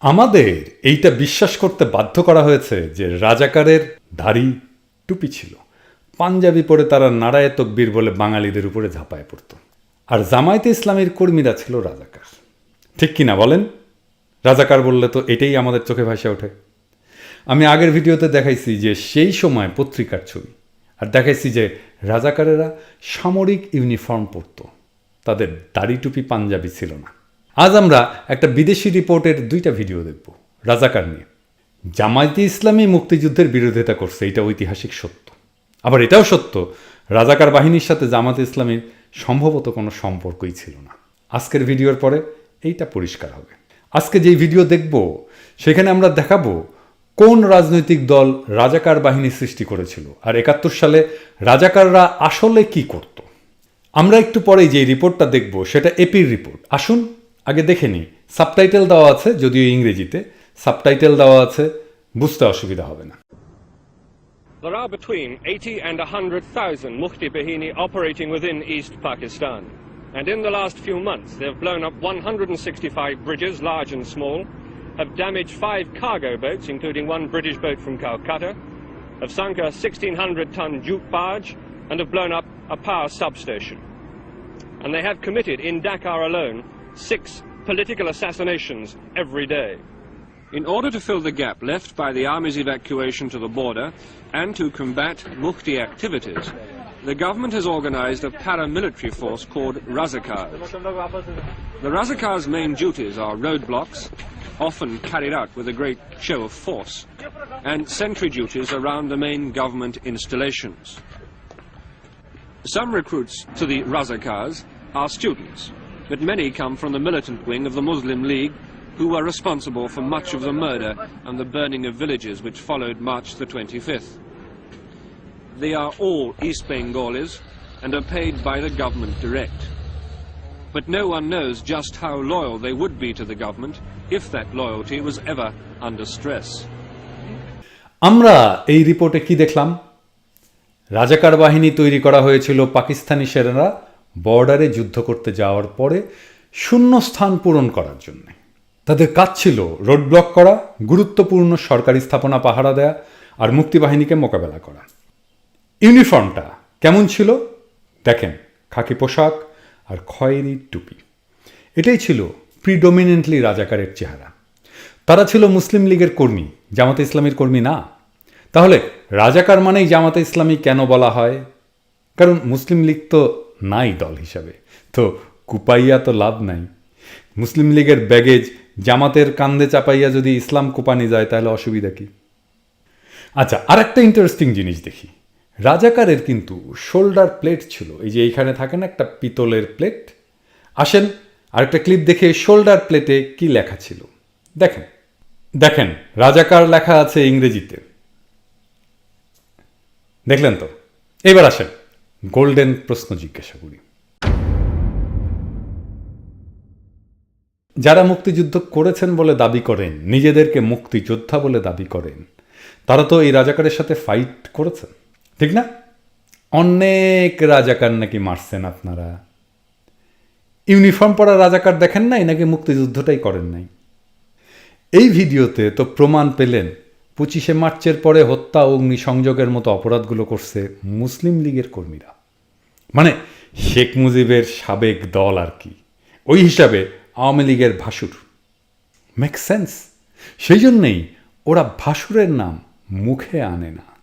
আমাদের এইটা বিশ্বাস করতে বাধ্য করা হয়েছে যে রাজাকারের দাড়ি টুপি ছিল। পাঞ্জাবি পরে তারা নারায় তকবীর বলে বাঙালিদের উপরে ঝাঁপায় পড়তো। আর জামায়াতে ইসলামের কর্মীরা ছিল রাজাকার। ঠিক কিনা বলেন? রাজাকার বললে তো এটাই আমাদের চোখে ভাসে ওঠে। আমি আগের ভিডিওতে দেখাইছি যে সেই সময় পত্রিকার ছবি। আর দেখাইছি যে রাজাকারেরা সামরিক ইউনিফর্ম পরতো। তাদের দাড়ি টুপি পাঞ্জাবি ছিল না। আজ আমরা একটা বিদেশি রিপোর্টের দুইটা ভিডিও দেখব, রাজাকার নিয়ে। জামায়াতে ইসলামী মুক্তিযুদ্ধের বিরোধিতা করছে, এটা ঐতিহাসিক সত্য। আবার এটাও সত্য, রাজাকার বাহিনীর সাথে জামাতে ইসলামীর সম্ভবত কোনো সম্পর্কই ছিল না। আজকের ভিডিওর পরে এইটা পরিষ্কার হবে। আজকে যেই ভিডিও দেখব, সেখানে আমরা দেখাবো কোন রাজনৈতিক দল রাজাকার বাহিনী সৃষ্টি করেছিল আর একাত্তর সালে রাজাকাররা আসলে কি করত। আমরা একটু পরেই যে রিপোর্টটা দেখব, সেটা এপির রিপোর্ট। আসুন আগে দেখে নিই সাবটাইটেল দেওয়া আছে যদিও ইংরেজিতে সাবটাইটেল দেওয়া আছে বুঝতে অসুবিধা হবে না There are between 80 and 100,000 Mufti Bahini operating within East Pakistan. And in the last few months, they've blown up 165 bridges, large and small, have damaged five cargo boats, including one British boat from Calcutta, have sunk a 1,600-ton jute barge, and have blown up a power substation. And they have committed, in Dakar alone, six political assassinations every day. In order to fill the gap left by the army's evacuation to the border and to combat Mufti activities, the government has organized a paramilitary force called Razakars. The Razakars' main duties are roadblocks, often carried out with a great show of force, and sentry duties around the main government installations. Some recruits to the Razakars are students, but many come from the militant wing of the Muslim League who were responsible for much of the murder and the burning of villages which followed March the 25th. They are all East Bengalis and are paid by the government direct. But no one knows just how loyal they would be to the government if that loyalty was ever under stress. আমরা এই রিপোর্টে কি দেখলাম রাজাকার বাহিনী তৈরি করা হয়েছিল পাকিস্তানি সেনারা বর্ডারে যুদ্ধ করতে যাওয়ার পরে শূন্য স্থান পূরণ করার জন্য। তাদের কাজ ছিল রোড ব্লক করা, গুরুত্বপূর্ণ সরকারি স্থাপনা পাহারা দেয়া আর মুক্তিবাহিনীকে মোকাবেলা করা। ইউনিফর্মটা কেমন ছিল? দেখেন, খাকি পোশাক আর খয়েরি টুপি। এটাই ছিল প্রিডোমিনেন্টলি রাজাকারের চেহারা। তারা ছিল মুসলিম লীগের কর্মী, জামাতে ইসলামীর কর্মী না। তাহলে রাজাকার মানেই জামাতে ইসলামী কেন বলা হয়? কারণ মুসলিম লীগ তো নাই দল হিসাবে। তো কুপাইয়া তো লাভ নাই। মুসলিম লীগের ব্যাগেজ জামাতের কান্দে চাপাইয়া যদি ইসলাম কুপানি যায়, তাহলে অসুবিধা কি? আচ্ছা আর একটা ইন্টারেস্টিং জিনিস দেখি। রাজাকারের কিন্তু শোল্ডার প্লেট ছিল। এই যে এইখানে থাকে না একটা পিতলের প্লেট আসেন আর একটা ক্লিপ দেখে শোল্ডার প্লেটে কি লেখা ছিল। দেখেন দেখেন, রাজাকার লেখা আছে ইংরেজিতে। দেখলেন তো? এবার আসেন। গোল্ডেন প্রশ্ন জিজ্ঞাসা করি। যারা মুক্তিযুদ্ধ করেছেন বলে দাবি করেন, নিজেদেরকে মুক্তিযোদ্ধা বলে দাবি করেন, তারা তো এই রাজাকারের সাথে ফাইট করেছেন, ঠিক না? অনেক রাজাকার নাকি মারছেন আপনারা। ইউনিফর্ম পরা রাজাকার দেখেন নাই নাকি মুক্তিযুদ্ধটাই করেন নাই? এই ভিডিওতে তো প্রমাণ পেলেন পঁচিশে মার্চের পরে হত্যা অগ্নিসংযোগের মতো অপরাধগুলো করছে মুসলিম লীগের কর্মীরা। মানে শেখ মুজিবের সাবেক দল আর কি। ওই হিসাবে আওয়ামী লীগের ভাসুর। মেক সেন্স সেই জন্যেই ওরা ভাসুরের নাম মুখে আনে না।